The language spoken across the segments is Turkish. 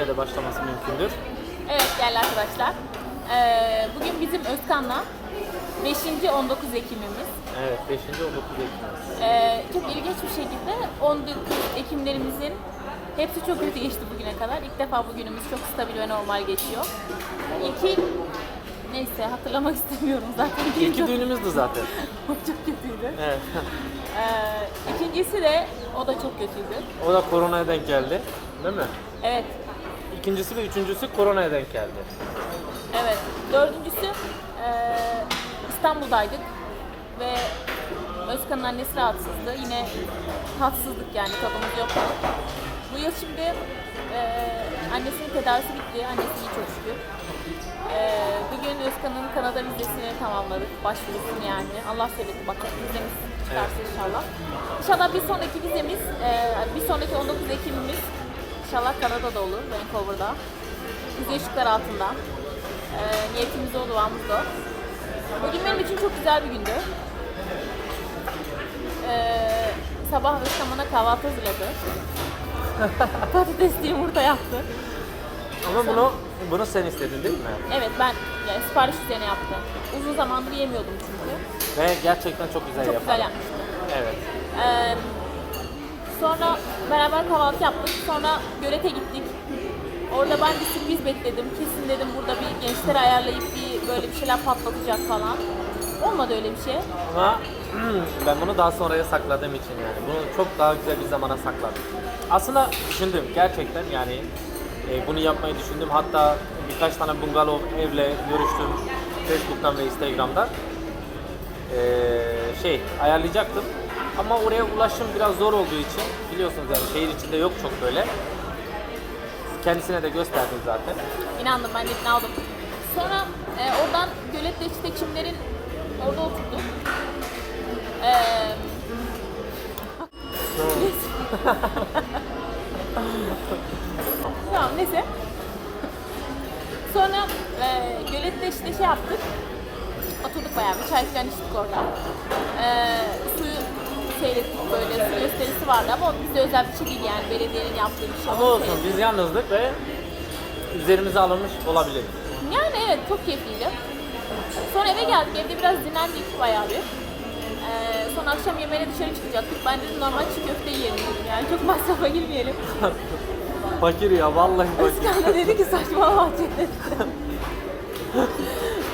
öyle de başlaması mümkündür. Evet değerli arkadaşlar. Ee, bugün bizim Özkan'la 5. 19 Ekim'imiz. Evet 5. 19 Ekim'imiz. Ee, çok ilginç bir şekilde 19 Ekimlerimizin hepsi çok kötü geçti bugüne kadar. İlk defa bugünümüz çok stabil ve normal geçiyor. İki neyse hatırlamak istemiyorum zaten. İlki çok, düğünümüzdü zaten. çok kötüydü. Evet. Ee, ikincisi de o da çok kötüydü. o da koronaya denk geldi. Değil mi? Evet. İkincisi ve üçüncüsü koronaya denk geldi. Evet. Dördüncüsü eee, İstanbul'daydık ve Özkan'ın annesi rahatsızdı. Yine tatsızlık yani tadımız yoktu. Bu yıl şimdi eee annesinin tedavisi bitti. Annesi iyi çok şükür. Eee, bugün Özkan'ın Kanada vizesini tamamladık. Başvurusunu yani. Allah söyledi bakalım vizemiz çıkarsa inşallah. İnşallah bir sonraki vizemiz, eee, bir sonraki 19 Ekim'imiz inşallah Kanada'da olur, Vancouver'da. Kuzey ışıklar altında. Ee, niyetimiz o, duamız da. Bugün benim için çok güzel bir gündü. Ee, sabah Özkan bana kahvaltı hazırladı. Patatesli yumurta yaptı. Ama bunu bunu sen istedin değil mi? Evet ben yani sipariş üzerine yaptım. Uzun zamandır yemiyordum çünkü. Ve gerçekten çok güzel Çok yapar. güzel yapmıştı. Evet. Ee, sonra beraber kahvaltı yaptık. Sonra Gölet'e gittik. Orada ben bir sürpriz bekledim. Kesin dedim burada bir gençleri ayarlayıp bir böyle bir şeyler patlatacak falan. Olmadı öyle bir şey. Ama ben bunu daha sonraya sakladığım için yani. Bunu çok daha güzel bir zamana sakladım. Aslında düşündüm gerçekten yani e, bunu yapmayı düşündüm. Hatta birkaç tane bungalov evle görüştüm Facebook'tan ve Instagram'dan. E, şey ayarlayacaktım. Ama oraya ulaşım biraz zor olduğu için biliyorsunuz yani şehir içinde yok çok böyle. Kendisine de gösterdim zaten. İnandım ben de ikna oldum. Sonra e, oradan Gölet'te işte çimlerin orada oturduk. Ee, tamam neyse. Sonra e, Gölet'te işte şey yaptık. Oturduk bayağı bir çay falan içtik orada. E, suyu seyrettik böyle gösterisi vardı ama o bize özel bir şey değil yani belediyenin yaptığı bir şey. Ama olsun seyrettik. biz yalnızdık ve üzerimize alınmış olabilir. Yani evet çok keyifliydi. Sonra eve geldik. Evde biraz dinlendik bayağı bir. Ee, sonra akşam yemeğine dışarı çıkacaktık. Ben dedim normal çiğ köfte yiyelim dedim. Yani çok masrafa girmeyelim. Fakir ya vallahi fakir. Özkan da dedi ki saçmalama dedi.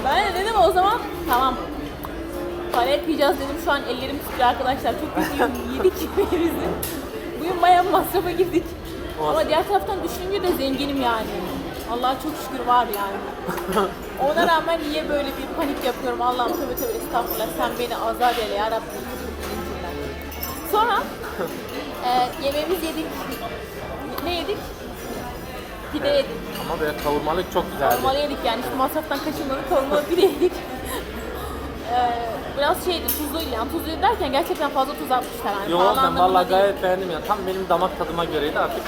ben de dedim o zaman tamam. Paraya kıyacağız dedim. Şu an ellerim titriyor arkadaşlar. Çok kötüyüm. Yedik yemeğimizi. Bugün bayağı masrafa girdik. Ama Olsun. diğer taraftan düşününce de zenginim yani. Allah'a çok şükür var yani. Ona rağmen niye böyle bir panik yapıyorum Allah'ım tövbe tövbe estağfurullah sen beni azat eyle ya Rabbim. Sonra e, yemeğimizi yedik. Ne yedik? Pide yedik. Ama böyle kavurmalık çok güzeldi. Kavurmalı yedik yani işte masraftan kaçınmadık kavurmalı pide yedik. E, biraz şeydi tuzluydu yani tuzlu derken gerçekten fazla tuz atmışlar yani. Yo Pahalı ben anlamında vallahi değil. gayet beğendim ya. Tam benim damak tadıma göreydi artık.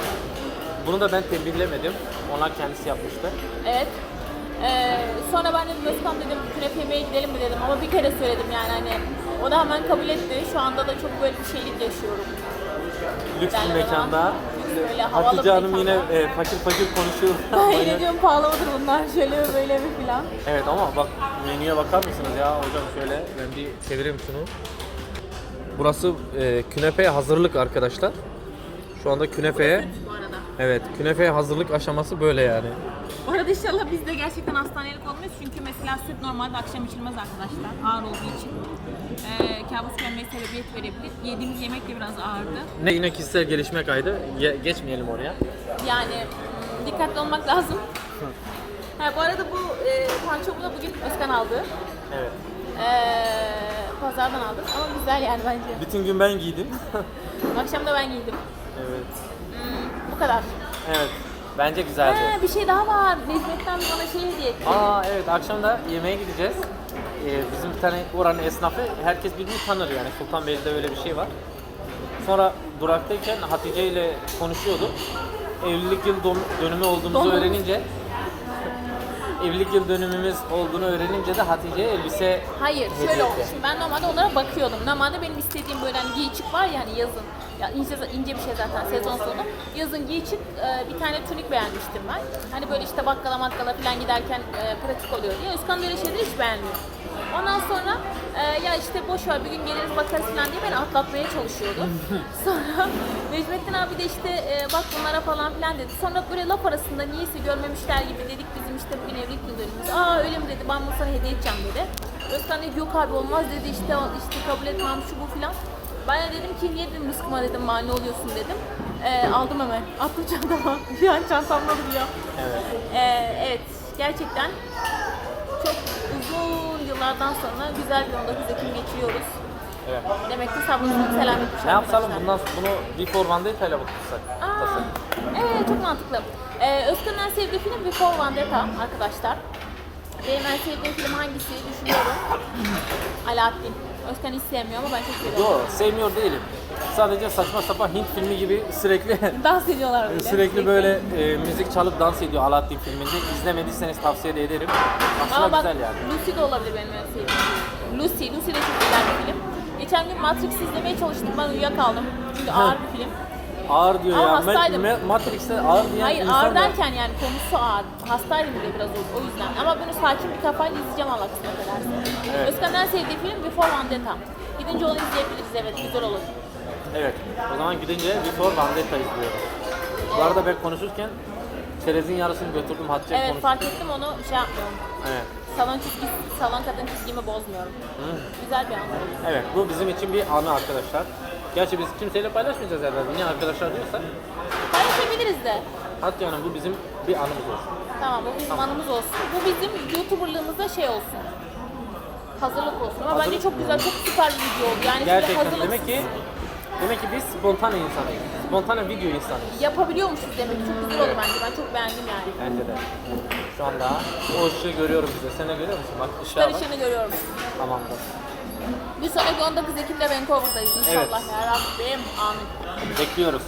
Bunu da ben tembihlemedim. Onlar kendisi yapmıştı. Evet. Ee, sonra ben dedim Özkan dedim künefe yemeye gidelim mi dedim ama bir kere söyledim yani hani o da hemen kabul etti. Şu anda da çok böyle bir şeylik yaşıyorum. Lüks bir Yani mekanda. Böyle havalı Hatice Hanım yine e, fakir fakir konuşuyor. Ben yine diyorum pahalı mıdır bunlar şöyle böyle mi filan. evet ama bak menüye bakar mısınız ya hocam şöyle ben bir çevireyim şunu. Burası e, künefeye hazırlık arkadaşlar. Şu anda künefeye. Evet künefeye hazırlık aşaması böyle yani. Bu arada inşallah biz de gerçekten hastanelik olmayız çünkü mesela süt normalde akşam içilmez arkadaşlar ağır olduğu için. Ee, kabus gelmeye sebebiyet verebilir. Yediğimiz yemek de biraz ağırdı. Ne yine kişisel gelişme kaydı. Ye- geçmeyelim oraya. Yani mm, dikkatli olmak lazım. Ha, bu arada bu e, pançomu da bugün Özkan aldı. Evet. Ee, pazardan aldım ama güzel yani bence. Bütün gün ben giydim. Akşam da ben giydim. evet. Bu kadar. Evet. Bence güzeldi. Ha, bir şey daha var. Necmet'ten bana şey hediye etti. Aa evet akşam da yemeğe gideceğiz. Ee, bizim bir tane oranın esnafı herkes birbirini tanır yani Sultanbeyli'de öyle bir şey var. Sonra duraktayken Hatice ile konuşuyorduk. Evlilik yıl dom- dönümü olduğumuzu Donumuz. öğrenince evlilik yıl dönümümüz olduğunu öğrenince de Hatice'ye elbise Hayır, hediye şöyle oldu. etti. Şimdi ben normalde onlara bakıyordum. Normalde benim istediğim böyle hani giyçik var ya hani yazın. Ya ince, ince bir şey zaten sezon sonu. Yazın giy çık e, bir tane tunik beğenmiştim ben. Hani böyle işte bakkala makkala falan giderken e, pratik oluyor diye. Özkan böyle şeyleri hiç beğenmiyor. Ondan sonra e, ya işte boş ver bir gün geliriz bakarız falan diye beni atlatmaya çalışıyordu. sonra Necmettin abi de işte e, bak bunlara falan filan dedi. Sonra böyle laf arasında niyeyse görmemişler gibi dedik bizim işte bugün evlilik yıl dönümümüz. Aa öyle mi dedi ben bunu sana hediye edeceğim dedi. Özkan dedi yok abi olmaz dedi işte işte kabul etmem şu bu filan. Dedim ki niye dedim rızkıma dedim mani oluyorsun dedim. E, aldım hemen. Attım çantama. Bir an çantamda duruyor. Evet. E, evet gerçekten çok uzun yıllardan sonra güzel bir 19 Ekim geçiriyoruz. Evet. Demek ki sabrımızın selametmiş Ne yapalım arkadaşlar. bundan bunu Before Vendetta ile mi tutsak? Aa, evet çok mantıklı. Ee, Özkan'ın en sevdiği film Before Vendetta arkadaşlar. Benim en sevdiğim film hangisi düşünüyorum. Alaaddin. Özkan hiç sevmiyor ama ben çok seviyorum. Yo sevmiyor değilim. Sadece saçma sapan Hint filmi gibi sürekli Dans ediyorlar böyle. sürekli böyle e, müzik çalıp dans ediyor Alaaddin filminde. İzlemediyseniz tavsiye de ederim. Aslında Ama bak güzel yani. Lucy de olabilir benim en sevdiğim. Lucy, Lucy de çok güzel bir film. Geçen gün Matrix izlemeye çalıştım ben uyuyakaldım. Çünkü ağır bir film. Ağır diyor Ama ya. hastaydım. Ma- Ma- Matrix'te ağır diyen Hayır insan ağır da- derken yani konusu ağır. Hastaydım bile biraz o, o yüzden. Ama bunu sakin bir kafayla izleyeceğim Allah kısmet ederse. Evet. Özkan'ın en sevdiği film Before Vendetta. Gidince onu izleyebiliriz evet güzel olur. Evet. O zaman gidince Before Vendetta izliyoruz. Bu arada ben konuşurken çerezin yarısını götürdüm Hatice Evet konuştu. fark ettim onu şey yapmıyorum. Evet. Salon çizgisi, salon kadın çizgimi bozmuyorum. Güzel bir an. Evet bu bizim için bir anı arkadaşlar. Gerçi biz kimseyle paylaşmayacağız herhalde. Niye arkadaşlar diyorsak? Paylaşabiliriz de. Hatta yani bu bizim bir anımız olsun. Tamam bu bizim anımız olsun. Bu bizim YouTuber'lığımızda şey olsun. Hazırlık olsun. Ama bence Hazırlık çok güzel, çok süper bir video oldu. Yani şöyle Gerçekten hazırlıksız demek ki demek ki biz spontane insanıyız. Spontane video insanıyız. yapabiliyormuşuz demek. Çok güzel oldu bence. Ben çok beğendim yani. Bence de. Şu anda o ışığı görüyorum bize. Sen de görüyor musun? Bak ışığa Işıklar bak. ışığını görüyorum. Tamamdır. Bir sonraki 19 Ekim'de Vancouver'dayız inşallah Evet. ya Rabbim. Amin. Bekliyoruz.